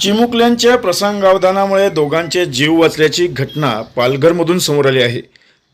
चिमुकल्यांच्या प्रसंगावधानामुळे दोघांचे जीव वाचल्याची घटना पालघरमधून समोर आली आहे.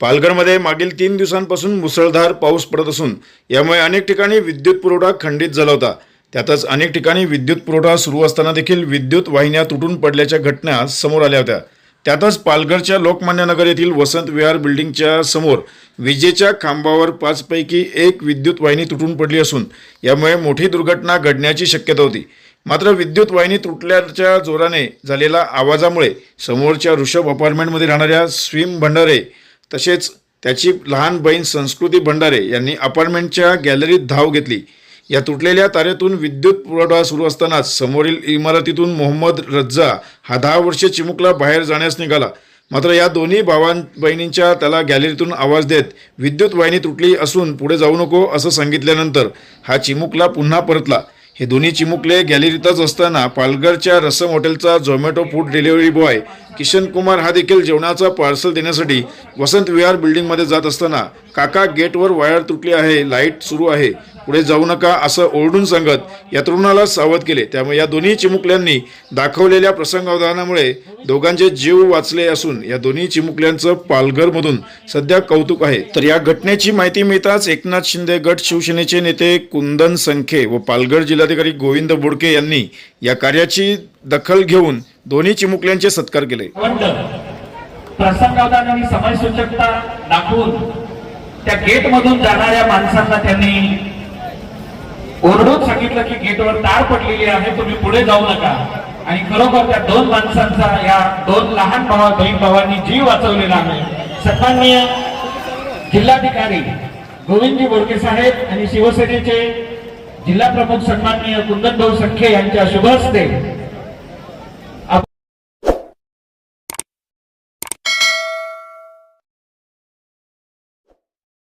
पालघरमध्ये मागील तीन दिवसांपासून मुसळधार पाऊस पडत असून यामुळे अनेक ठिकाणी विद्युत पुरवठा खंडित झाला होता. त्यातच अनेक ठिकाणी विद्युत पुरवठा सुरू असताना देखील विद्युत वाहिन्या तुटून पडल्याच्या घटना समोर आल्या होत्या. त्यातच पालघरच्या लोकमान्य नगर येथील वसंत विहार बिल्डिंगच्या समोर विजेच्या खांबावर पाचपैकी एक विद्युत वाहिनी तुटून पडली असून यामुळे मोठी दुर्घटना घडण्याची शक्यता होती. मात्र विद्युत वाहिनी तुटल्याच्या जोराने झालेल्या आवाजामुळे समोरच्या ऋषभ अपार्टमेंटमध्ये राहणाऱ्या स्विम भंडारे तसेच त्याची लहान बहीण संस्कृती भंडारे यांनी अपार्टमेंटच्या गॅलरीत धाव घेतली. या तुटलेल्या तारेतून विद्युत पुरवठा सुरू असतानाच समोरील इमारतीतून मोहम्मद रज्जा हा दहा वर्षे चिमुकला बाहेर जाण्यास निघाला. मात्र या दोन्ही भावां बहिणींच्या त्याला गॅलरीतून आवाज देत विद्युत वाहिनी तुटली असून पुढे जाऊ नको असं सांगितल्यानंतर हा चिमुकला पुन्हा परतला. हे दोन्ही चिमुकले गॅलरीतच असताना पालघरच्या रसम हॉटेलचा Zomato food delivery boy Kishan Kumar हा देखील जेवणाचा पार्सल देण्यासाठी वसंत विहार बिल्डिंगमध्ये जात असताना काका गेटवर वायर तुटली आहे लाइट सुरू आहे पुढे जाऊ नका असं ओरडून सांगत या तरुणाला सावध केले. त्यामुळे या दोन्ही चिमुकल्यांनी दाखवलेल्या प्रसंगावधानामुळे दोघांचे जीव वाचले असून या दोन्ही चिमुकल्यांचं पालघरमधून सध्या कौतुक आहे. तर या घटनेची माहिती मिळताच एकनाथ शिंदे गट शिवसेनेचे नेते कुंदन संखे व पालघर जिल्हाधिकारी गोविंद बोडके यांनी या कार्याची दखल घेऊन दोन्ही चिमुकल्यांचे सत्कार केले. प्रसंगावधान आणि समयसूचकता दाखवून त्या गेट मधून जाणाऱ्या माणसांना त्यांनी ओरडून सांगितलं की गेटवर तार पडलेली आहे तुम्ही पुढे जाऊ नका. आणि खरोखर त्या दोन माणसांचा या दोन लहान भावा बहीण भावांनी जीव वाचवलेला आहे. सन्माननीय जिल्हाधिकारी गोविंदजी बोडके साहेब आणि शिवसेनेचे जिल्हा प्रमुख सन्माननीय कुंदनभाऊ भाऊ यांच्या शुभ हस्ते